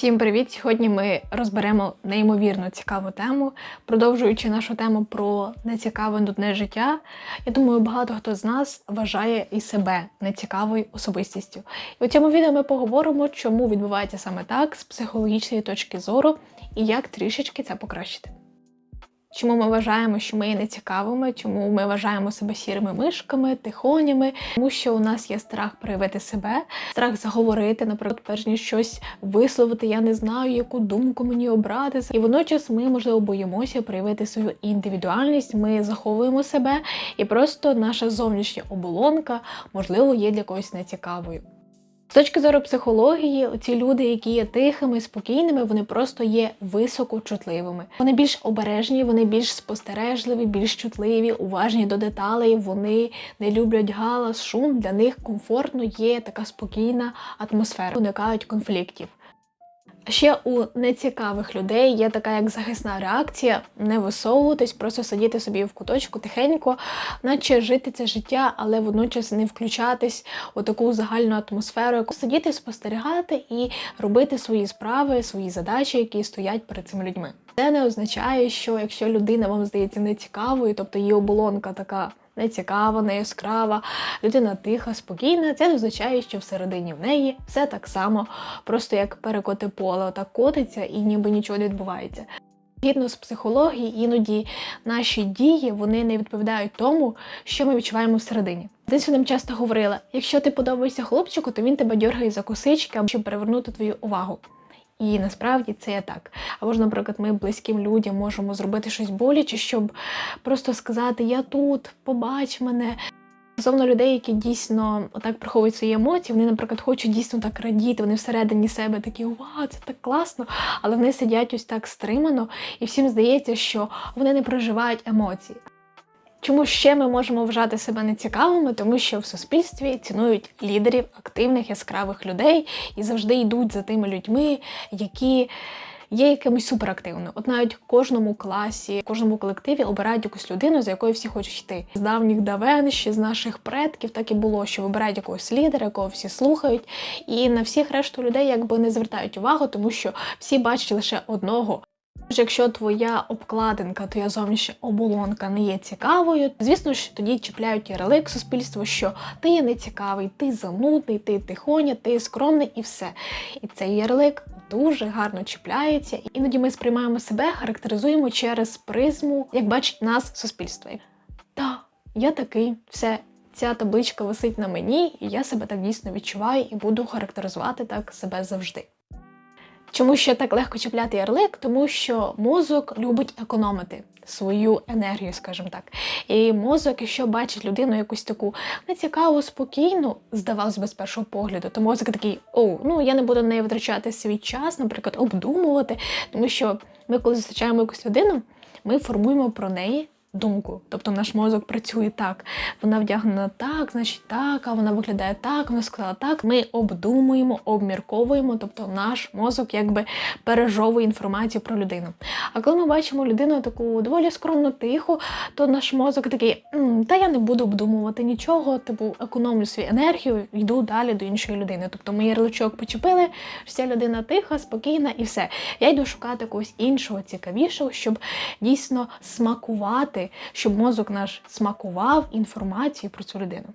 Всім привіт! Сьогодні ми розберемо неймовірно цікаву тему, продовжуючи нашу тему про нецікаве нудне життя. Я думаю, багато хто з нас вважає і себе нецікавою особистістю. І у цьому відео ми поговоримо, чому відбувається саме так з психологічної точки зору і як трішечки це покращити. Чому ми вважаємо, що ми є нецікавими, чому ми вважаємо себе сірими мишками, тихонями, тому що у нас є страх проявити себе, страх заговорити, наприклад, перш ніж щось висловити, я не знаю, яку думку мені обрати. І водночас ми, можливо, боїмося проявити свою індивідуальність, ми заховуємо себе, і просто наша зовнішня оболонка, можливо, є для когось нецікавою. З точки зору психології, ці люди, які є тихими, спокійними, вони просто є високочутливими. Вони більш обережні, вони більш спостережливі, більш чутливі, уважні до деталей. Вони не люблять галас, шум. Для них комфортно є така спокійна атмосфера, уникають конфліктів. Ще у нецікавих людей є така як захисна реакція не висовуватись, просто сидіти собі в куточку тихенько, наче жити це життя, але водночас не включатись у таку загальну атмосферу, сидіти, спостерігати і робити свої справи, свої задачі, які стоять перед цими людьми. Це не означає, що якщо людина вам здається нецікавою, тобто її оболонка така не цікава, не яскрава, людина тиха, спокійна. Це означає, що всередині в неї все так само, просто як перекоти поле, так котиться і ніби нічого не відбувається. Згідно з психології, іноді наші дії вони не відповідають тому, що ми відчуваємо всередині. Десь нам часто говорила: якщо ти подобаєшся хлопчику, то він тебе дьоргає за косички, щоб привернути твою увагу. І насправді це є так. Або ж, наприклад, ми близьким людям можемо зробити щось боляче, щоб просто сказати Я тут, побач мене. Стосовно людей, які дійсно отак приховують свої емоції, вони, наприклад, хочуть дійсно так радіти, вони всередині себе такі вау, це так класно, але вони сидять ось так стримано, і всім здається, що вони не проживають емоції. Чому ще ми можемо вважати себе нецікавими? Тому що в суспільстві цінують лідерів, активних, яскравих людей і завжди йдуть за тими людьми, які є якимось суперактивними. От навіть в кожному класі, в кожному колективі обирають якусь людину, за якою всі хочуть йти. З давніх давен, ще з наших предків, так і було, що вибирають якогось лідера, якого всі слухають, і на всіх решту людей якби не звертають увагу, тому що всі бачать лише одного. Якщо твоя обкладинка, твоя зовнішня оболонка не є цікавою, звісно ж тоді чіпляють ярлик суспільство, що ти є нецікавий, ти занудний, ти тихоня, ти скромний і все. І цей ярлик дуже гарно чіпляється. Іноді ми сприймаємо себе, характеризуємо через призму, як бачить нас суспільство. Та, я такий, все. Ця табличка висить на мені, і я себе так дійсно відчуваю і буду характеризувати так себе завжди. Чому ще так легко чіпляти ярлик? Тому що мозок любить економити свою енергію, скажімо так. І мозок, якщо бачить людину якусь таку нецікаву, спокійну, здавалось би, з першого погляду, то мозок такий: о, ну я не буду на неї витрачати свій час, наприклад, обдумувати, тому що ми, коли зустрічаємо якусь людину, ми формуємо про неї думку. Тобто наш мозок працює так. Вона вдягнена так, значить так, а вона виглядає так, вона сказала так. Ми обдумуємо, обмірковуємо, тобто наш мозок якби пережовує інформацію про людину. А коли ми бачимо людину таку доволі скромно тиху, то наш мозок такий, та я не буду обдумувати нічого, типу економлю свою енергію, йду далі до іншої людини. Тобто ми ярличок почепили, вся людина тиха, спокійна і все. Я йду шукати когось іншого, цікавішого, щоб дійсно смакувати щоб мозок наш смакував інформацію про цю людину.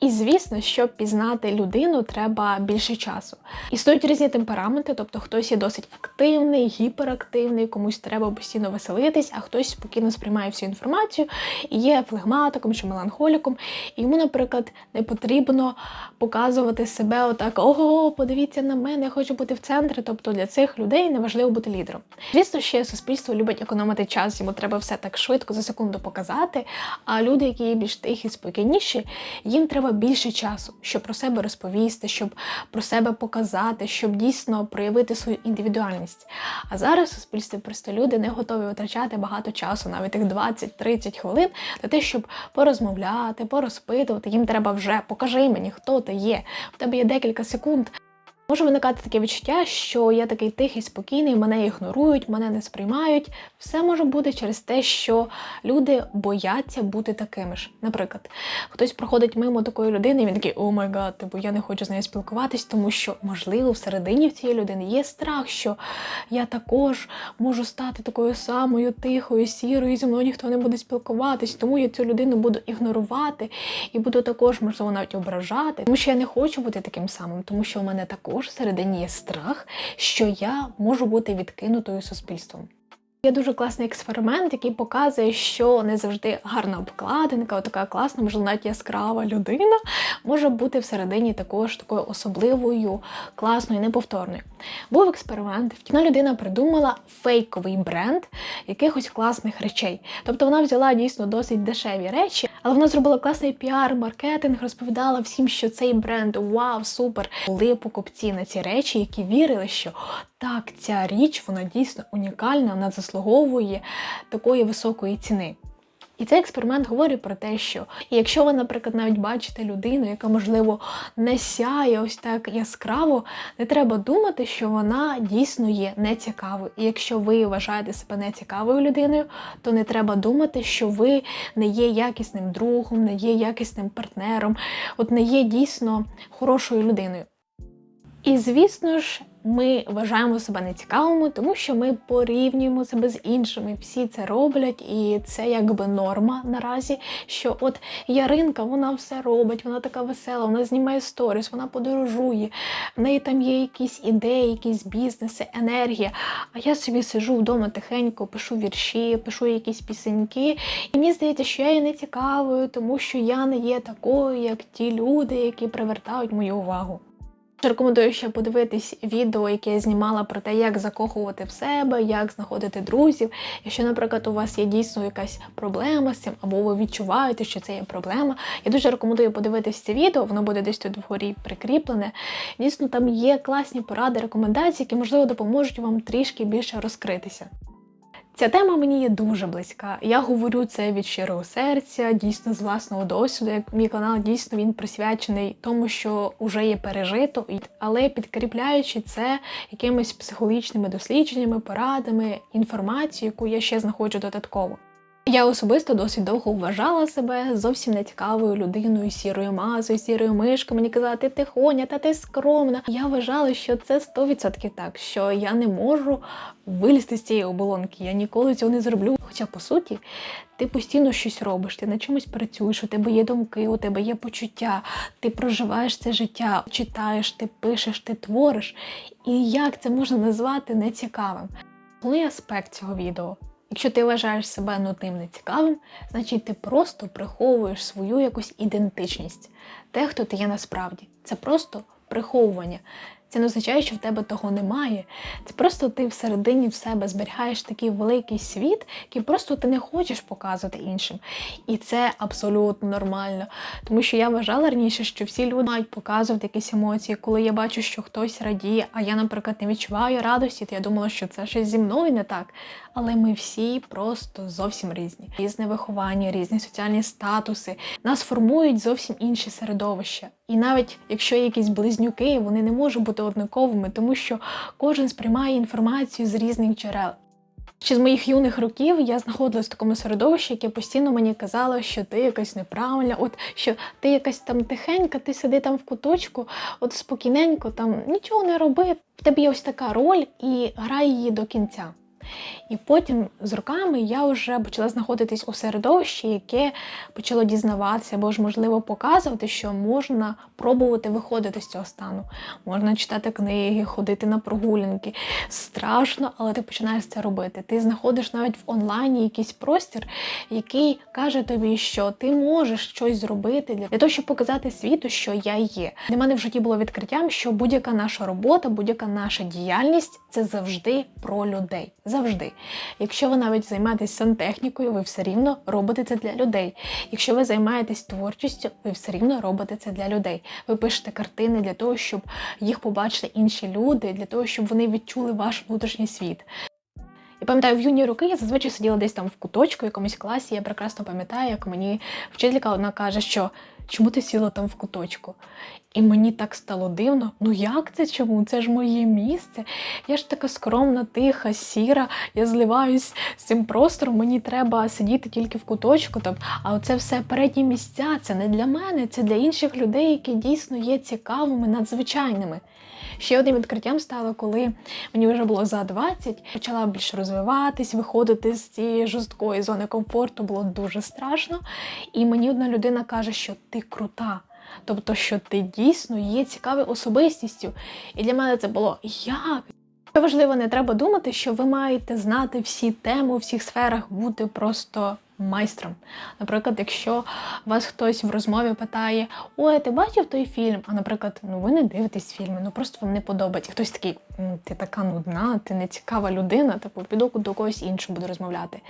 І звісно, щоб пізнати людину, треба більше часу. Існують різні темпераменти, тобто хтось є досить активний, гіперактивний, комусь треба постійно веселитись, а хтось спокійно сприймає всю інформацію і є флегматиком чи меланхоліком. І йому, наприклад, не потрібно показувати себе отак: ого, подивіться на мене, я хочу бути в центрі. Тобто для цих людей неважливо бути лідером. Звісно, ще суспільство любить економити час, йому треба все так швидко за секунду показати. А люди, які є більш тихі, спокійніші, їм треба треба більше часу, щоб про себе розповісти, щоб про себе показати, щоб дійсно проявити свою індивідуальність. А зараз в суспільстві просто люди не готові витрачати багато часу, навіть тих 20-30 хвилин, на те, щоб порозмовляти, порозпитувати. Їм треба вже покажи мені, хто ти є. У тебе є декілька секунд. Може виникати таке відчуття, що я такий тихий, спокійний, мене ігнорують, мене не сприймають. Все може бути через те, що люди бояться бути такими ж. Наприклад, хтось проходить мимо такої людини, і він такий о май гад, типу я не хочу з нею спілкуватись, тому що, можливо, всередині в цієї людини є страх, що я також можу стати такою самою тихою, сірою, зі мною ніхто не буде спілкуватись, тому я цю людину буду ігнорувати і буду також, можливо, навіть ображати, тому що я не хочу бути таким самим, тому що у мене також всередині є страх, що я можу бути відкинутою суспільством. Є дуже класний експеримент, який показує, що не завжди гарна обкладинка, така класна, можливо, навіть яскрава людина може бути всередині також такою особливою, класною, неповторною. Був експеримент, втіна людина придумала фейковий бренд якихось класних речей. Тобто вона взяла дійсно досить дешеві речі, але вона зробила класний піар, маркетинг, розповідала всім, що цей бренд вау, супер. Були покупці на ці речі, які вірили, що так, ця річ вона дійсно унікальна, вона заслуговує такої високої ціни. І цей експеримент говорить про те, що якщо ви, наприклад, навіть бачите людину, яка, можливо, не сяє ось так яскраво, не треба думати, що вона дійсно є нецікавою. І якщо ви вважаєте себе нецікавою людиною, то не треба думати, що ви не є якісним другом, не є якісним партнером, от не є дійсно хорошою людиною. І звісно ж, ми вважаємо себе нецікавими, тому що ми порівнюємо себе з іншими. Всі це роблять, і це якби норма наразі. Що от Яринка, вона все робить, вона така весела, вона знімає сторіс, вона подорожує, в неї там є якісь ідеї, якісь бізнеси, енергія. А я собі сижу вдома тихенько, пишу вірші, пишу якісь пісеньки. І мені здається, що я є нецікавою, тому що я не є такою, як ті люди, які привертають мою увагу. Рекомендую ще подивитись відео, яке я знімала про те, як закохувати в себе, як знаходити друзів. Якщо, наприклад, у вас є дійсно якась проблема з цим, або ви відчуваєте, що це є проблема. Я дуже рекомендую подивитись це відео, воно буде десь тут вгорі прикріплене. Дійсно, там є класні поради, рекомендації, які, можливо, допоможуть вам трішки більше розкритися. Ця тема мені є дуже близька. Я говорю це від щирого серця, дійсно з власного досвіду. Як мій канал дійсно він присвячений тому, що вже є пережито, але підкріпляючи це якимись психологічними дослідженнями, порадами, інформацією, яку я ще знаходжу додатково. Я особисто досить довго вважала себе зовсім нецікавою людиною, сірою мазою, сірою мишкою. Мені казали, ти тихоня, та ти скромна. Я вважала, що це 100% так, що я не можу вилізти з цієї оболонки. Я ніколи цього не зроблю. Хоча, по суті, ти постійно щось робиш, ти на чомусь працюєш, у тебе є думки, у тебе є почуття, ти проживаєш це життя, читаєш, ти пишеш, ти твориш. І як це можна назвати нецікавим? Головний аспект цього відео. Якщо ти вважаєш себе нудним нецікавим, значить ти просто приховуєш свою якусь ідентичність, те, хто ти є насправді. Це просто приховування. Це не означає, що в тебе того немає. Це просто ти всередині в себе зберігаєш такий великий світ, який просто ти не хочеш показувати іншим. І це абсолютно нормально. Тому що я вважала раніше, що всі люди мають показувати якісь емоції. Коли я бачу, що хтось радіє, а я, наприклад, не відчуваю радості, то я думала, що це щось зі мною не так. Але ми всі просто зовсім різні. Різне виховання, різні соціальні статуси. Нас формують зовсім інші середовища. І навіть якщо є якісь близнюки, вони не можуть бути однаковими, тому що кожен сприймає інформацію з різних джерел. Ще з моїх юних років я знаходилась в такому середовищі, яке постійно мені казало, що ти якась неправильна, от що ти якась там тихенька, ти сиди там в куточку, от спокійненько, там нічого не роби. В тебе є ось така роль і грай її до кінця. І потім з роками я вже почала знаходитись у середовищі, яке почало дізнаватися, або ж, можливо, показувати, що можна пробувати виходити з цього стану. Можна читати книги, ходити на прогулянки. Страшно, але ти починаєш це робити. Ти знаходиш навіть в онлайні якийсь простір, який каже тобі, що ти можеш щось зробити для того, щоб показати світу, що я є. Для мене в житті було відкриттям, що будь-яка наша робота, будь-яка наша діяльність це завжди про людей завжди. Якщо ви навіть займаєтесь сантехнікою, ви все рівно робите це для людей. Якщо ви займаєтесь творчістю, ви все рівно робите це для людей. Ви пишете картини для того, щоб їх побачили інші люди, для того, щоб вони відчули ваш внутрішній світ. Я пам'ятаю, в юні роки я зазвичай сиділа десь там в куточку, в якомусь класі. Я прекрасно пам'ятаю, як мені вчителька одна каже, що чому ти сіла там в куточку? І мені так стало дивно. Ну як це чому? Це ж моє місце. Я ж така скромна, тиха, сіра. Я зливаюсь з цим простором. Мені треба сидіти тільки в куточку. Там. А оце все передні місця. Це не для мене, це для інших людей, які дійсно є цікавими, надзвичайними. Ще одним відкриттям стало, коли мені вже було за 20, почала більше розвиватись, виходити з цієї жорсткої зони комфорту було дуже страшно. І мені одна людина каже, що ти крута. Тобто, що ти дійсно є цікавою особистістю. І для мене це було як? Важливо, не треба думати, що ви маєте знати всі теми у всіх сферах, бути просто майстром. Наприклад, якщо вас хтось в розмові питає: Ой, ти бачив той фільм? А наприклад, ну ви не дивитесь фільми, ну просто вам не подобається. Хтось такий, ти така нудна, ти не цікава людина, типу піду до когось іншого буду розмовляти.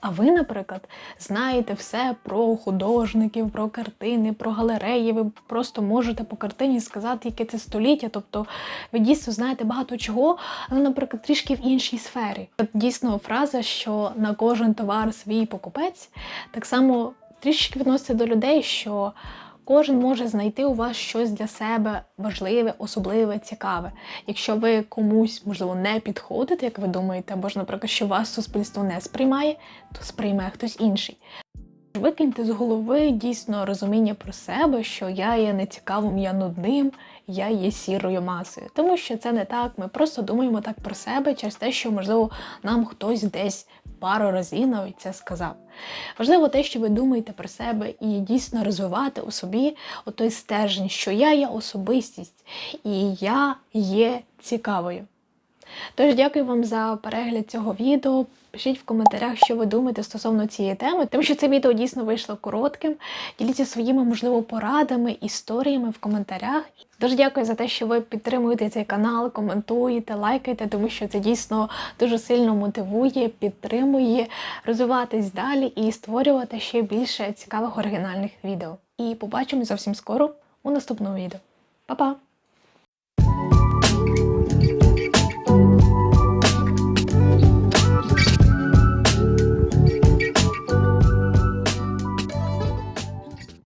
А ви, наприклад, знаєте все про художників, про картини, про галереї. Ви просто можете по картині сказати, яке це століття. Тобто ви дійсно знаєте багато чого, але, наприклад, трішки в іншій сфері. От дійсно фраза, що на кожен товар свій покупець, так само трішки відноситься до людей, що кожен може знайти у вас щось для себе важливе, особливе, цікаве. Якщо ви комусь, можливо, не підходите, як ви думаєте, або ж, наприклад, що вас суспільство не сприймає, то сприйме хтось інший. Викиньте з голови дійсно розуміння про себе, що я є нецікавим, я нудним, я є сірою масою. Тому що це не так. Ми просто думаємо так про себе через те, що, можливо, нам хтось десь пару разів навіть це сказав. Важливо те, що ви думаєте про себе і дійсно розвивати у собі отой стержень, що я є особистість і я є цікавою. Тож дякую вам за перегляд цього відео. Пишіть в коментарях, що ви думаєте стосовно цієї теми, тому що це відео дійсно вийшло коротким. Діліться своїми, можливо, порадами, історіями в коментарях. Дуже дякую за те, що ви підтримуєте цей канал, коментуєте, лайкаєте, тому що це дійсно дуже сильно мотивує, підтримує розвиватись далі і створювати ще більше цікавих оригінальних відео. І побачимось зовсім скоро у наступному відео. Па-па!